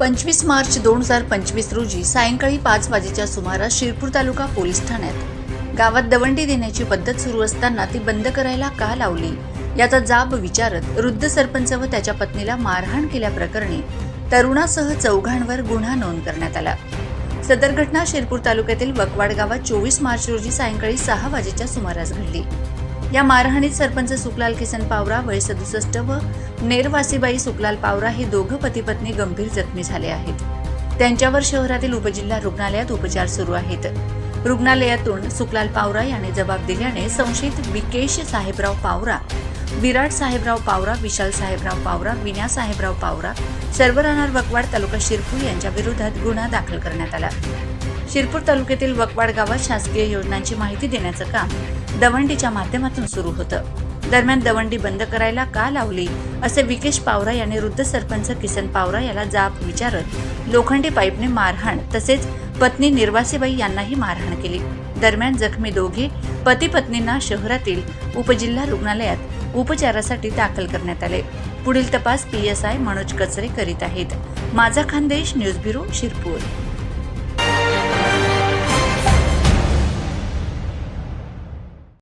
पंचवीस मार्च दोन हजार पंचवीस रोजी सायंकाळी पाच वाजेच्या सुमारास शिरपूर तालुका पोलीस ठाण्यात. गावात दवंडी देण्याची पद्धत सुरू असताना ती बंद करायला का लावली? याचा जाब विचारत वृद्ध सरपंच व त्याच्या पत्नीला मारहाण केल्याप्रकरणी तरुणासह चौघांवर गुन्हा नोंद करण्यात आला. सदर घटना शिरपूर तालुक्यातील वकवाड गावात चोवीस मार्च रोजी सायंकाळी सहा वाजेच्या सुमारास घडली. या मारहाणीत सरपंच सुकलाल किसन पावरा वय सदुसष्ट व नेरवासीबाई सुखलाल पावरा हे दोघं पती पत्नी गंभीर जखमी झाले आहेत. त्यांच्यावर शहरातील उपजिल्हा रुग्णालयात उपचार सुरू आहेत. रुग्णालयातून सुकलाल पावरा याने जबाब दिल्याने संशयित विकेश साहेबराव पावरा विराट साहेबराव पावरा विशाल साहेबराव पावरा विना साहेबराव पावरा सर्व राहणार वकवाड तालुका शिरपूर यांच्या विरोधात गुन्हा दाखल करण्यात आला. शिरपूर तालुक्यातील वकवाड गावात शासकीय योजनांची माहिती देण्याचं काम दवंडीच्या माध्यमातून सुरू होतं. दरम्यान दवंडी बंद करायला का लावली असे विकेश पावरा यांनी वृद्ध सरपंच किसन पावरा याला जाब विचारत लोखंडी पाईपने मारहाण तसेच पत्नी निर्वासीबाई यांनाही मारहाण केली. दरम्यान जखमी दोघे पती पत्नींना शहरातील उपजिल्हा रुग्णालयात उपचारासाठी दाखल करण्यात आले. पुढील तपास पी एस आय मनोज कचरे करीत आहेत. माझा खानदेश न्यूज ब्युरो शिरपूर.